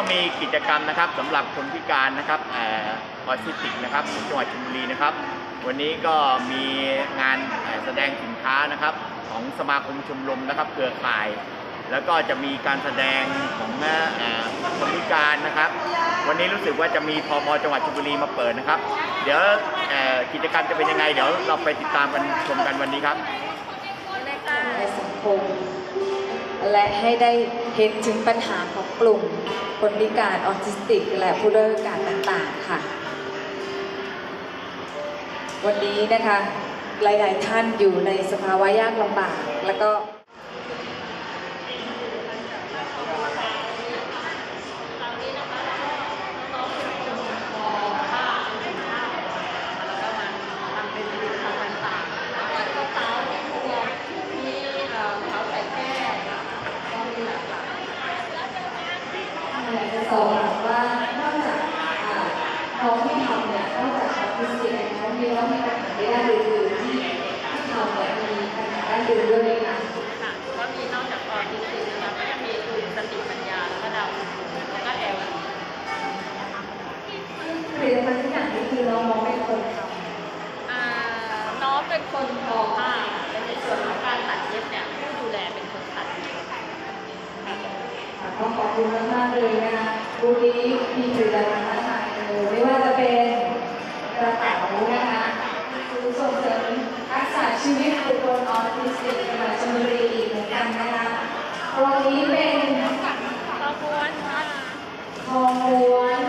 ก็มีกิจกรรมนะครับสำหรับคนพิการนะครับออทิสติกนะครับจังหวัดชลบุรีนะครับ วันนี้ก็มีงานแสดงสินค้านะครับ ของสมาคมชมรมนะครับเครือข่าย แล้วก็จะมีการแสดงของคนพิการนะครับ วันนี้รู้สึกว่าจะมีพมจังหวัดชลบุรีมาเปิดนะครับ เดี๋ยวกิจกรรมจะเป็นยังไง เดี๋ยวเราไปติดตามกันชมกันวันนี้ครับในสังคมและให้ได้ เห็นถึงปัญหาของกลุ่มคนพิการออทิสติก และผู้ด้อยโอกาสต่างๆค่ะ วันนี้นะคะหลาย ๆ ท่านอยู่ในสภาวะยากลำบากแล้วก็ อยากจะสอบถามว่านอกจากอ่าน้องที่ทำเนี่ยนอกจากออทิสติกแล้วมี น้องมีปัญหาในด้านอื่นๆที่ที่ทำเนี่ยมีปัญหาด้านอื่นด้วยไหมคะค่ะก็มีนอกจากออทิสติกนะคะก็จะมีกลุ่มสติปัญญาแล้วก็ดาวน์ซินโดรมแล้วก็แอลผลิตภัณฑ์ทุกอย่างนี่คือน้องๆเป็นคนทอ่าน้องเป็นคนทอผ้าแต่ในส่วนของการตัดเย็บเนี่ยผู้ดูแลเป็นคนตัดค่ะำค่ะก็ขอบคุณมากๆเลยนะคะบูธนี้มีผลิตภัณฑ์มากมายเลยไม่ว่าจะเป็นกระเป๋านะคะคือ ส่งเสริมทักษะชีวิตบุคคลออทิสติกจังหวัดชลบุรีอีกเหมือนกันนะคะตัวนี้เป็นขอบคุณค่ะทองม้วน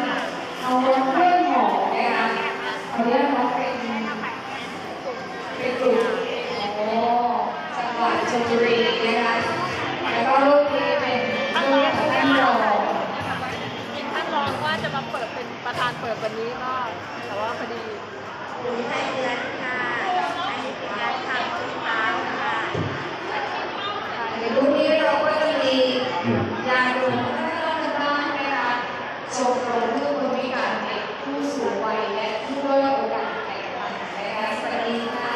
ทองม้วนเครื่องหอมนะคะขออนุญาตน้องเป็นเป็นกลุ่มโอ้จังหวัดชลบุรีนะคะแล้วก็รูปนี้เป็นรูปของท่านรอง จริงท่านรองว่าจะมาเปิดเป็นประธานเปิดวันนี้ก็แต่ว่าพอดี ให้เดือนค่ะ อันนี้เป็นงานทำที่เท้าค่ะ ในรูปนี้เราก็จะมียาดมท่านบ้านนะคะชมรมเพื่อคนพิการเด็กผู้สูงวัยและผู้ด้อยโอกาสแตกต่างนะคะสวัสดีค่ะ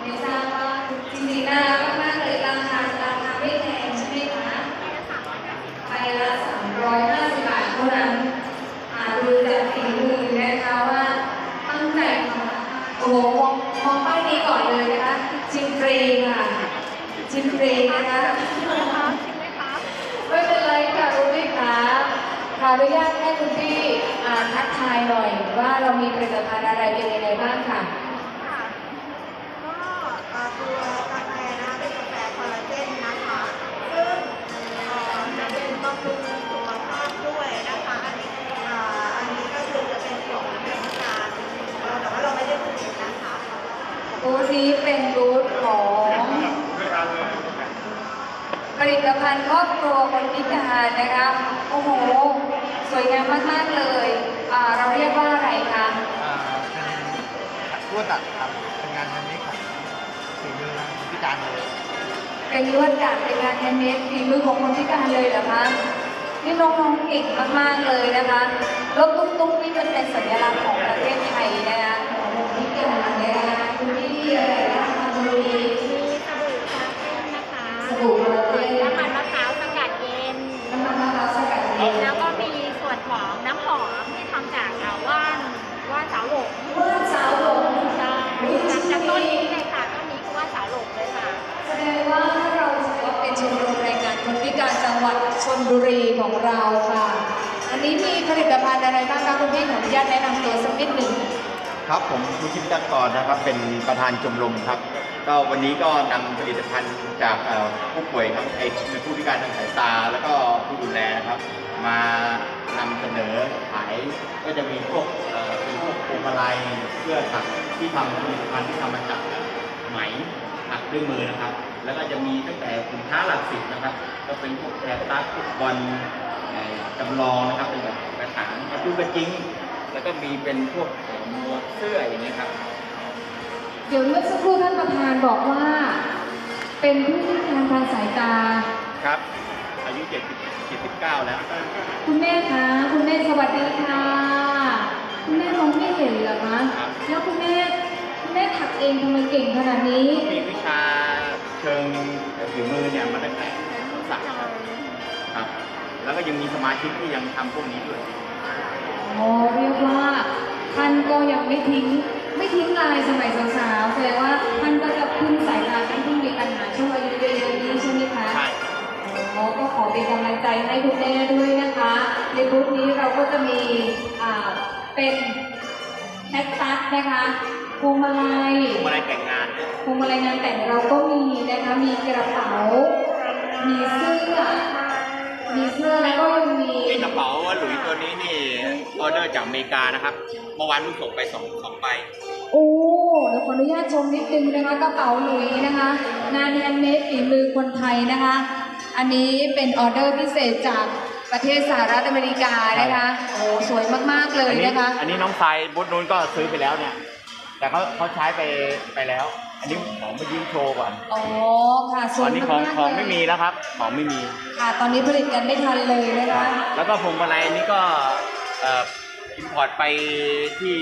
ไม่ทราบว่าจริงๆน่ารักมากๆเลยราคาราคาไม่แพงใช่ไหมคะไปละ350 บาทเท่านั้นอาดูจากฝีมือนะคะว่าตั้งใจทำโอ้โหมองมองป้ายนี้ก่อนเลยนะคะชิมฟรีค่ะชิมฟรีนะคะ ไม่เป็นไรค่ะคุณพี่คะขออนุญาตให้คุณพี่อ่าทักทายหน่อยว่า เรามีผลิตภัณฑ์อะไรเป็นยังไงบ้างค่ะค่ะก็เอ่อตัวกาแฟนะคะเป็นกาแฟคอลลาเจนนะคะซึ่งเอ่อจะเป็นบำรุงสุขภาพด้วยนะคะอันนี้เอ่ออันนี้ก็คือจะเป็นของทางการเอ่อแต่ว่าเราไม่ได้ผลิตนะคะบูธนี้เป็นบูธของผลิตภัณฑ์ครอบครัวคนพิการนะคะโอ้โห สวยงามมากๆเลยอ่าเราเรียกว่าอะไรคะ อ่าเป็นลวดตัดครับเป็นงานแฮนด์เมดของฝีมือพิการเลยเป็นลวดดัดเป็นงานแฮนด์เมดฝีมือของคนพิการเลยเหรอคะ นี่น้องๆเก่งมากๆเลยนะคะรถตุ๊กๆนี่มันเป็นสัญลักษณ์ของประเทศไทยนะคะของคนพิการนะคะคุณพี่อะไรนะคะคุณพี่ งหวัดชลบุรีของเราค่ะ อันนี้มีผลิตภัณฑ์อะไรบ้างคะคุณพี่ขออนุญาตแนะนำตัวสักนิดหนึ่งครับผมคุณชิมจักรนะครับ เป็นประธานชมรมครับก็วันนี้ก็นำผลิตภัณฑ์จากผู้ป่วยครับไอ้คือผู้พิการทางสายตา แล้วก็ผู้ดูแลครับ มานำเสนอขายก็จะมีพวกเป็นพวกพวงมาลัยเพื่อถักที่ทำผลิตภัณฑ์ที่ทำมาจากไหมถักด้วยมือนะครับ แล้วก็จะมีตั้งแต่สินค้าหลักสิบนะครับ ก็เป็นพวกแคร์ตัสฟุตบอลเอ่อจำลองนะครับเป็นแบบกระถางกระตุ้กระจิ้งแล้วก็มีเป็นพวกเอ่อหมวกเสื้ออย่างนี้ยครับเดี๋ยวเมื่อสักครู่ท่านประธานบอกว่า เป็นผู้พิการทางสายตาครับ อายุ 70 79 แล้ว คุณแม่คะคุณแม่สวัสดีค่ะคุณแม่มองไม่เห็นเหรอคะครับแล้วคุณแม่คุณแม่ถักเองทำไมเก่งขนาดนี้มีวิชา เชิงฝีมือเนี่ยมาตั้งแต่สาวครับแล้วแล้วก็ยังมีสมาชิกที่ยังทำพวกนี้ด้วยโอ้เรียกว่าท่านก็ยังไม่ทิ้งไม่ทิ้งลายสมัยสาวๆแสดงว่าท่านก็จะพึ่งสายตาท่านที่มีปัญหาช่วงอายุเยอะๆนี้ใช่ไหมคะใช่โอ้ก็ขอเป็นกำลังใจให้คุณแม่ด้วยนะคะ ในบูธนี้เราก็จะมีอ่าเป็น แคคตัสนะคะพวงมาลัยพวงมาลัยแต่งงานพวงมาลัยงานแต่งเราก็มีนะคะ มีกระเป๋า มีเสื้อ มีเสื้อแล้วก็ยังมีไอ้กระเป๋าหลุยตัวนี้นี่ออเดอร์จากอเมริกานะครับ เมื่อวานเพิ่งส่งไปสองสองใบโอ้เดี๋ยวขออนุญาตชมนิดนึงนะคะกระเป๋าหลุยนะคะ งานแฮนด์เมดฝีมือคนไทยนะคะ อันนี้เป็นออเดอร์พิเศษจาก ประเทศสหรัฐอเมริกานะคะโอ้สวยมาก ๆ เลยอันี้นะคะ อันนี้น้องทรายบูธนู้นก็ซื้อไปแล้วเนี่ย แต่เขาเขาใช้ไปไปแล้ว อันนี้ของมายืมโชว์ก่อนอ๋อค่ะสตวอยนนี้ของมากๆของเลยไม่มีแล้วครับ ของไม่มีค่ะตอนนี้ผลิตกันไม่ทันเลยนะคะ แล้วก็พวงมาลัยอันนี้ก็เอ่ออินพอร์ตไปที่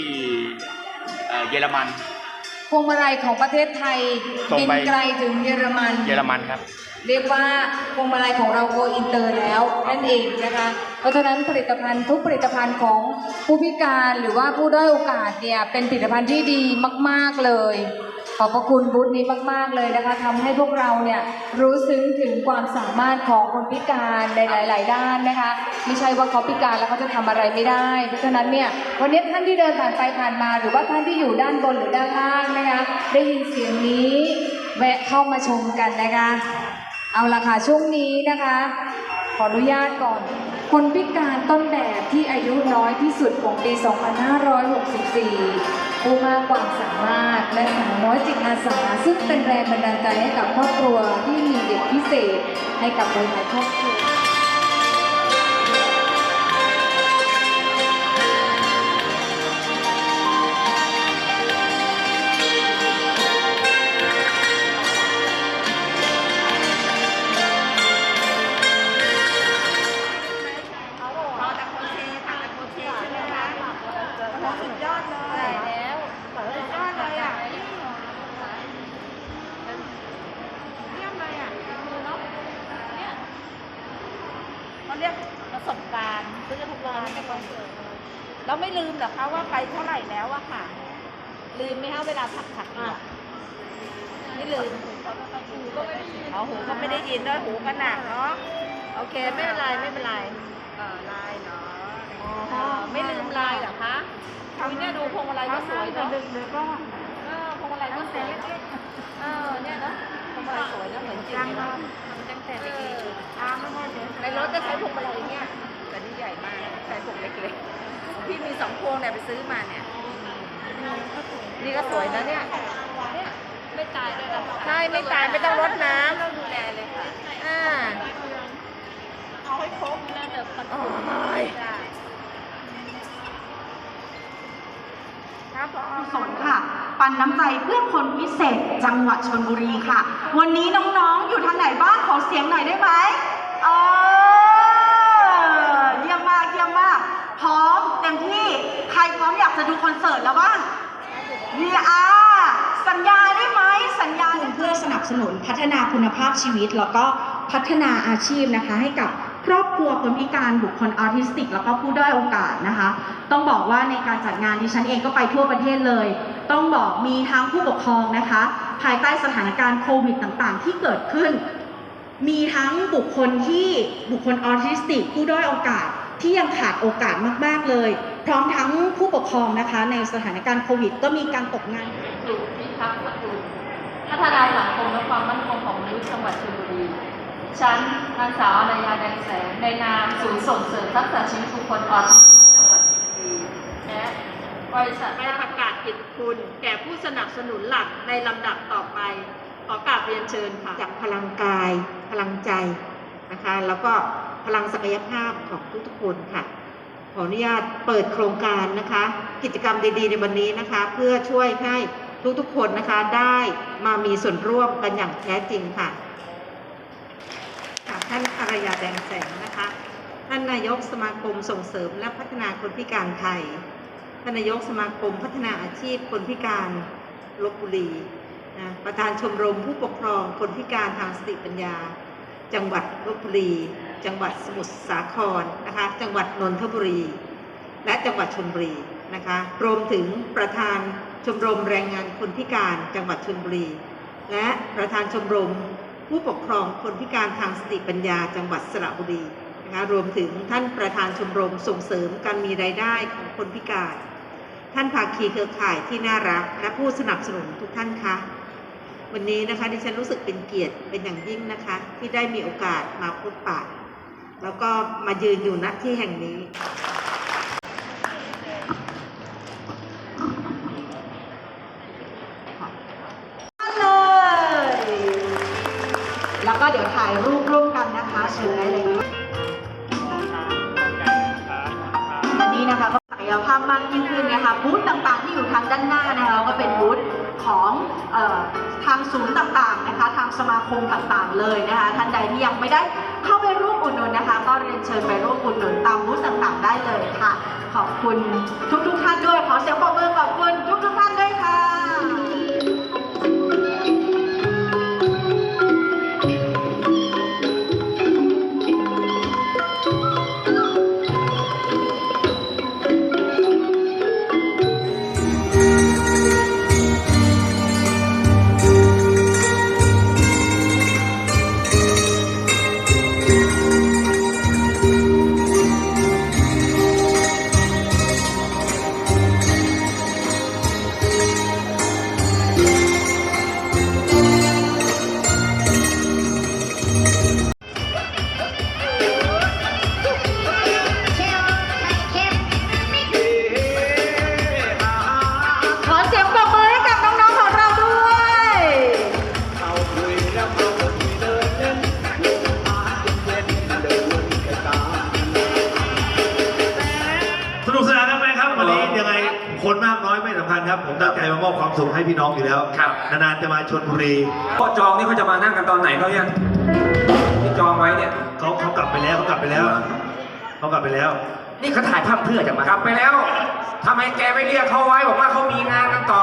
เอ่อเยอรมันพวงมาลัยของประเทศไทยส่งบินไปไกลถึงเยอรมัน เยอรมันครับ เรียกว่าพวงมาลัยของเราโกอินเตอร์แล้วนั่นเองนะคะ เพราะฉะนั้นผลิตภัณฑ์ทุกผลิตภัณฑ์ของผู้พิการหรือว่าผู้ด้อยโอกาสเนี่ยเป็นผลิตภัณฑ์ที่ดีมาก ๆเลย ขอบพระคุณบูธนี้มาก ๆเลยนะคะทำให้พวกเราเนี่ยรู้ซึ้งถึงความสามารถของคนพิการในหลาย ๆ ด้านนะคะ ไม่ใช่ว่าเขาพิการแล้วเขาจะทำอะไรไม่ได้ เพราะฉะนั้นเนี่ยวันนี้ท่านที่เดินผ่านไปผ่านมา หรือว่าท่านที่อยู่ด้านบนหรือด้านล่างนะคะได้ยินเสียงนี้แวะเข้ามาชมกันนะคะ เอาละค่ะช่วงนี้นะคะ ขออนุญาตก่อน คนพิการต้นแบบที่อายุน้อยที่สุดของปี 2564 ผู้มากความสามารถและสาวน้อยจิตอาสา ซึ่งเป็นแรงบันดาลใจให้กับครอบครัวที่มีเด็กพิเศษให้กับหลายๆครอบครัว เขาเรียกประสบการณ์ซื้อทุกวันไม่ต้องเจอเราไม่ลืมเหรอคะว่าไปเท่าไหร่แล้วอะค่ะ ลืมไหมคะเวลาผักผักอะไม่ลืมหูก็ไม่ได้ยินเอาหูก็ไม่ได้ยินด้วยหูก็หนักเนาะโอเคไม่เป็นไรไม่เป็นไรเออลายเนาะอ๋อเออไม่ลืมลายเหรอคะคุยเนี่ยดูพวงมาลัยก็สวยเนาะดึงเลยก็เออพวงมาลัยก็สวยเออเนี่ยเนาะพวง มาลัยสวยนะเหมือนจริงเลยเนาะทำตั้งแต่เล็กๆอาไม่พอเดี๋ยวในรถจะใช้พวงมาลัยเนี่ยแต่นี่ใหญ่มากใช้พวงเล็กๆพี่มีสองพวงเนี่ยไปซื้อมาเนี่ยนี่ก็สวยนะเนี่ยเนี่ยไม่ตายด้วยนะใช่ไม่ตายไม่ต้องรดน้ต้องดูแลเลยค่ะำอ่าเอาให้ครบน่าจะปัดโอ้ฝุ่นยได้ครับพอกุศลค่ะ ปันน้ำใจเพื่อคนพิเศษจังหวัดชนบุรีค่ะ วันนี้น้องๆ อยู่ทางไหนบ้างขอเสียงหน่อยได้ไหมเออเยี่ยมมากเยี่ยมมาก พร้อมเต็มที่ใครพร้อมอยากจะดูคอนเสิร์ตแล้วบ้างวีอาสัญญาได้ไหมสัญญาเพื่อสนับสนุนพัฒนาคุณภาพชีวิต แล้วก็พัฒนาอาชีพนะคะให้กับ ครอบครัวคนพิการบุคคลออทิสติก แล้วก็ผู้ด้อยโอกาสนะคะ ต้องบอกว่าในการจัดงานดิฉันเองก็ไปทั่วประเทศเลย ต้องบอกมีทั้งผู้ปกครองนะคะ ภายใต้สถานการณ์โควิดต่างๆ ที่เกิดขึ้น มีทั้งบุคคลที่บุคคลออทิสติก ผู้ด้อยโอกาสที่ยังขาดโอกาสมาก ๆ เลย พร้อมทั้งผู้ปกครองนะคะ ในสถานการณ์โควิด ก็มีการตกงานปลูกพิทักสกุลพัฒนาสังคมและความมั่นคงของมนุษย์จังหวัดชลบุรี ฉันนางสาวอนัยาแดงแสงในนามศูนย์ส่งเสริมทักษะชีวิตบุคคลออทิสติกจังหวัดชลบุรีและบริษัทไปประกาศกิจคุณแก่ผู้สนับสนุนหลักในลำดับต่อไป ขอกราบเรียนเชิญค่ะ จากพลังกาย พลังใจนะคะ แล้วก็พลังศักยภาพของทุกๆคนค่ะ ขออนุญาตเปิดโครงการนะคะ กิจกรรมดีๆในวันนี้นะคะ เพื่อช่วยให้ทุกๆคนนะคะได้มามีส่วนร่วมกันอย่างแท้จริงค่ะ ท่านอารยาแดงแสงนะคะ ท่านนายกสมาคมส่งเสริมและพัฒนาคนพิการไทย ท่านนายกสมาคมพัฒนาอาชีพคนพิการลบบุรีนะประธานชมรมผู้ปกครองคนพิการทางสติปัญญา จังหวัดลบบุรี จังหวัดสมุทรสาครนะคะ จังหวัดนนทบุรี และจังหวัดชลบุรีนะคะ รวมถึงประธานชมรมแรงงานคนพิการจังหวัดชลบุรี และประธานชมรม ผู้ปกครองคนพิการทางสติปัญญาจังหวัดสระบุรีนะคะรวมถึงท่านประธานชมรมส่งเสริมการมีรายได้ของคนพิการ ท่านภาคีเครือข่ายที่น่ารัก และผู้สนับสนุนทุกท่านคะวันนี้นะคะดิฉันรู้สึกเป็นเกียรติเป็นอย่างยิ่งนะคะ ที่ได้มีโอกาสมาพบปะแล้วก็มายืนอยู่ณที่แห่งนี้ ศูนย์ต่างๆนะคะ ทางสมาคมต่างๆเลยนะคะท่านใดที่ยังไม่ได้เข้าไปร่วมอุดหนุนนะคะ ก็เรียนเชิญไปร่วมอุดหนุนตามบูธต่างๆ ได้เลยค่ะ ขอบคุณทุกๆท่านด้วยขอเสียงปรบมือขอบคุณทุกๆท่าน ชนบุรีพอจองนี่เขาจะมานั่งกันตอนไหนเขายังที่จองไว้เนี่ยเขาเขากลับไปแล้วเขากลับไปแล้วเขากลับไปแล้ว นี่เขาถ่ายภาพเพื่อจะมากลับไปแล้วทำไมแกไม่เรียกเขาไว้บอกว่าเขามีงานกันต่อ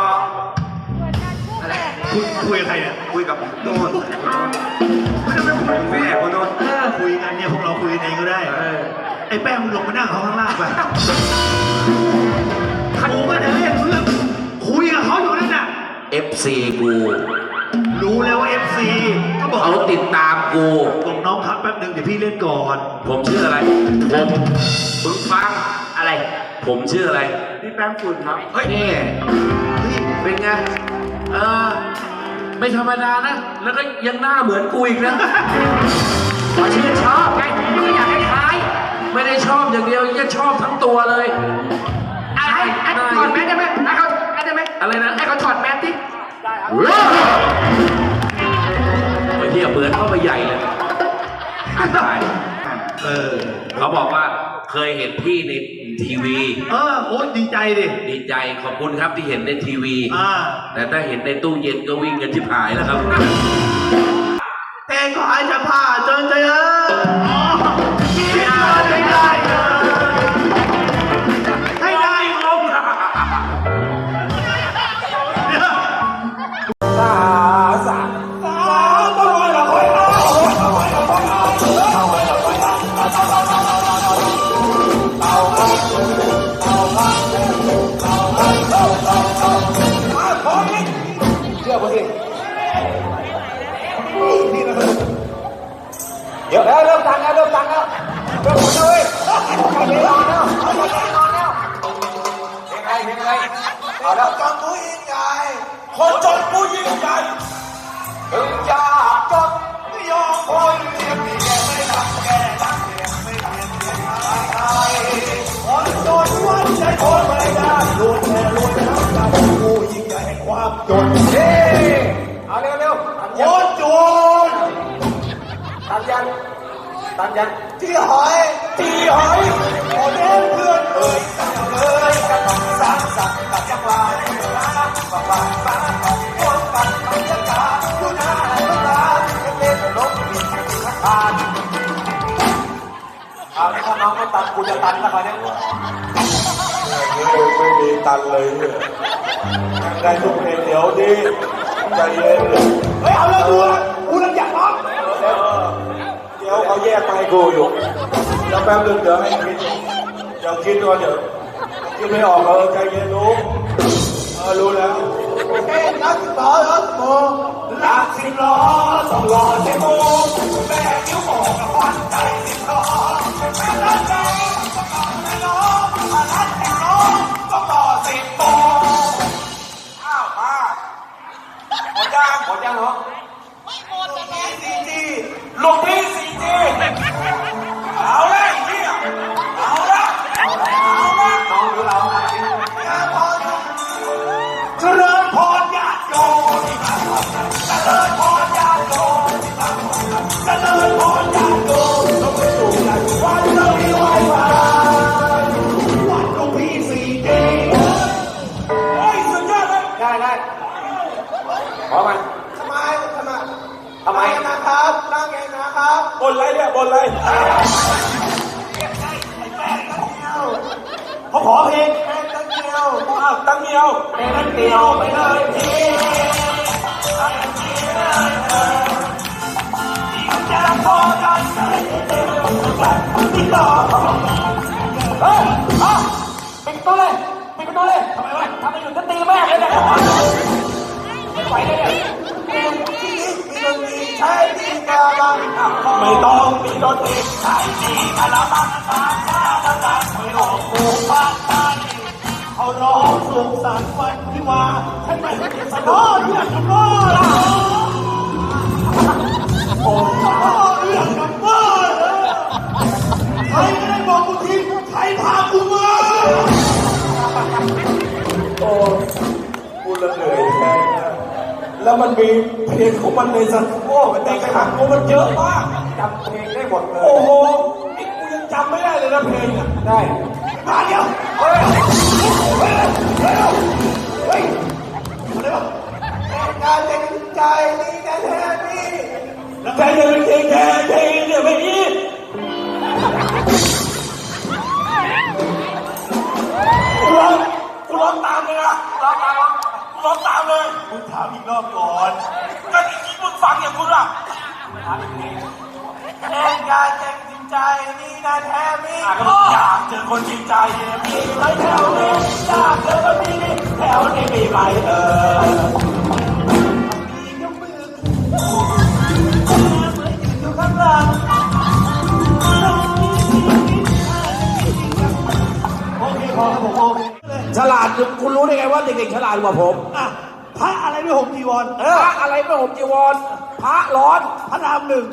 อะไรคุยคุยกับใครเนี่ยคุยกับโน่นแม่คนโน่นเออคุยกันเนี่ยพวกเราคุยกันเองก็ได้เออไอ้แป้งมึงลงมานั่งเขาข้างล่างไป FC กูรู้แล้วว่า FC ก็บอกเขาติดตามกู บอกน้องพักแป๊บนึงเดี๋ยวพี่เล่นก่อน ผมชื่ออะไร ผมมึงฟังอะไร ผมชื่ออะไร พี่แป้งฝุ่นครับ เฮ้ยนี่เป็นไง เออ ไม่ธรรมดานะ แล้วก็ยังหน้าเหมือนกูอีกนะขอชื่นชอบไงก็อยากให้คล้าย ไม่ได้ชอบอย่างเดียวยังชอบทั้งตัวเลยอะไรไอ้ถอดแมสได้ไหมให้เขาได้ไหมอะไรนะให้เขาถอดแมสดิ ไอ้เหี้ยเหมือนเข้าไปใหญ่เลยตายเออ เขาบอกว่าเคยเห็นพี่ในทีวี เออโอ้ดีใจดิดีใจขอบคุณครับที่เห็นในทีวี อ่า แต่ถ้าเห็นในตู้เย็นก็วิ่งกันชิบหายแล้วครับเพลงขอให้จะผ่าจนใจเออ ริ่มตังแล้วเริ่มตังแล้วเริ่มหมดเลยใครเดี๋ยวนอนแล้วใครเดี๋ยวนอนแล้วเพลงอะไรเพลงอะไรเอาแล้วจนผู้ยิ่งใหญ่คนจนผู้ยิ่งใหญ่ถึงยากจนไม่ยอมคนเรียกเรียกไม่ทำแก่รักเรียกไม่เรียกเรียกอะไรคนจนวันใจคนไม่ได้ลุ้นแค่ลุ้นน้ำใจผู้ยิ่งใหญ่แห่งความจนเฮ้เอาเร็วเร็วคนจนตันยัน ตันยันที่หอยที่หอยโอเล่นเพื่อนเอ่ยเอ่ยกำลังสร้างสรรค์กับจังหวะรักบางบางบางบางคนกันบรรยากาศดูหน้าดูตาเล่นนกมีอาคารเอาถ้าน้องไม่ตันกูจะตันแล้วคราวนี้ไม่มีตันเลยเนี่ยได้ทุกเพลงเดี๋ยวดิใจเย็นเลยเฮ้ยเอาเลยกูกูเลยอยากร้องดี๋ย เขาแยกไปกูกู้อยู่แล้วแป๊บนึงเดี๋ยวให้คิดเดี๋ยวคิดว่าเดี๋ยวคิดไม่ออกเออใจเย็นรู้เออรู้แล้วเอ้นักต่อรักโมรักสิบล้อสองล้อใช่โมแม่นิ้วโป้งกับควันใจสิบล้อแม่รัก อะไรเนี่ยบนอะไรเขาขอเพลงแม่ตั้งเดียวอ้าวตั้งเดียวตั้งเดียวไปเลยทีจะพอกันติดต่อเฮ้ยอะปิดประตูเลยปิดประตูเลยทำไมวะทำไมอยู่จะตีแม่เลยเนี่ยไม่ไหวเลยเนี่ย ดนตรีใช้ดีกาบังไม่ต้องมีดนตรีใช้ดีกะละมังตาตาตาตาไม่หลอกกูบ้านตาเขาร้องสุขสันต์วันที่ว่าฉันไม่สนอเรื่องกันว่าล่ะ มันมีเพลงของมันในสัตว์โอ้มันแต่งขังโอ้มันเยอะมากจำเพลงได้หมดเลย โอ้โหนี่กูยังจำไม่ได้เลยนะเพลงอะได้มาเดี๋ยวเฮ้ยเฮ้ยเฮ้ยเฮ้ยมาเดี๋ยวงานจะดีใจนี่นะแท้นี่แล้วแกจะเป็นเพลงแกเพลงเนี่ยไม่อีกูร้องกูร้องตามเลยนะร้องตามกู ร้องตามเลยมึงถามอีกรอบก่อนก็ที่คิดมึงฟังอย่างกูล่ะถามอีกทีแทนงานจะดีใจนี่นะแท้นี่อยากเจอคนจริงใจมีไหมแถวนี้อยากเจอคนดีแถวนี้มีไหมเอออยู่ข้างหลังโอเคพอครับผมโอเคฉลาดคุณรู้ได้ไงว่าเด็กๆฉลาดกว่าผมอะพระอะไรไม่ห่มจีวรเออพระอะไรไม่ห่มจีวรพระร้อนพระรามหนึ่ง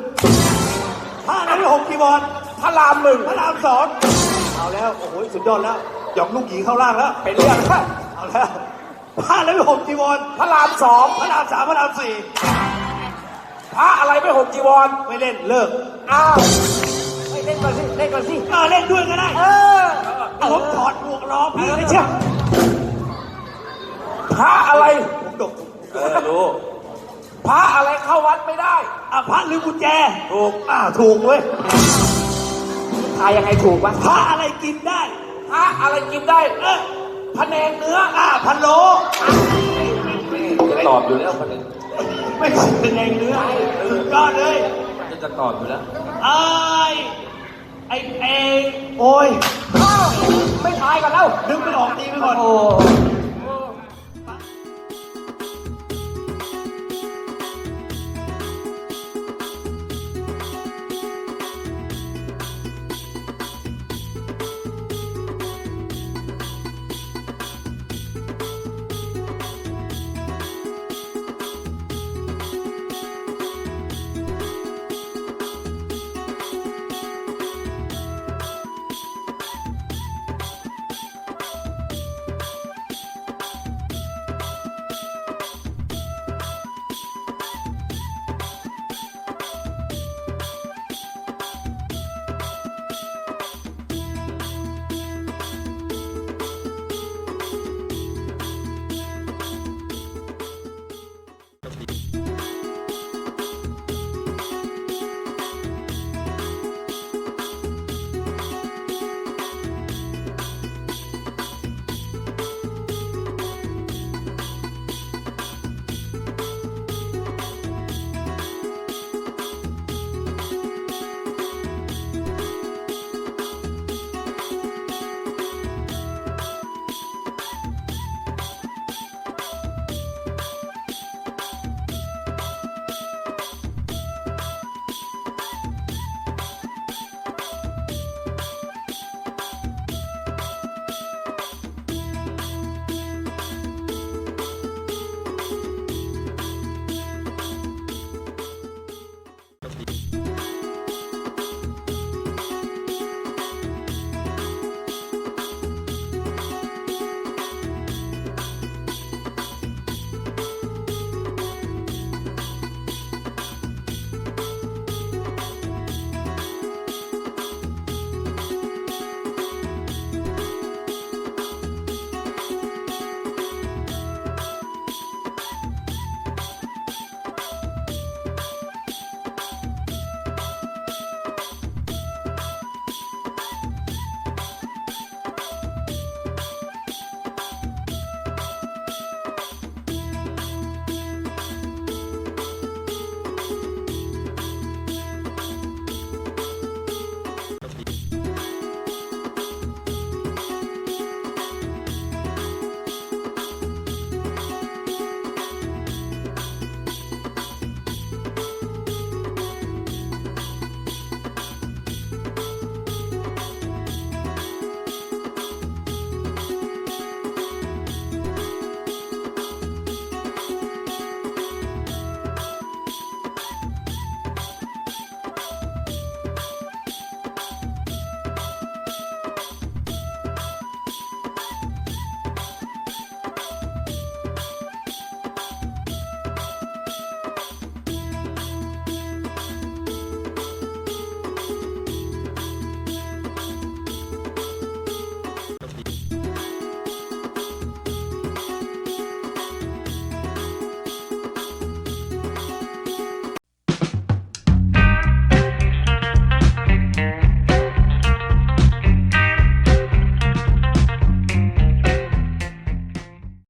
พระอะไรไม่ห่มจีวรพระรามหนึ่งพระรามสองเอาแล้วโอ้โหสุดยอดแล้วหยอกลูกหญิงเข้าล่างแล้วเป็นเรื่องนะเอาแล้วพระอะไรไม่ห่มจีวรพระรามสองพระรามสามพระรามสี่พระอะไรไม่ห่มจีวรไม่เล่นเลิกอ้าวไม่เล่นก่อนสิเล่นก่อนสิเออเล่นด้วยก็ได้ เออผมถอดหมวกล้อพี่ไม่เชื่อ พระอะไรผมดกเออรู้พระอะไรเข้าวัดไม่ได้อะพระลืมกุญแจ ถูกอ่าถูกเว้ยทายยังไงถูกวะพระอะไรกินได้พระอะไรกินได้ เออพะแนงเนื้ออ่าพันโลจะตอบอยู่แล้วคนนี้ไม่ใช่เป็นในเนื้อสุดยอดเลยจะตอบอยู่แล้วไอ้ไอ้ไอ้โอ้ยไม่ทายกันแล้ว นึ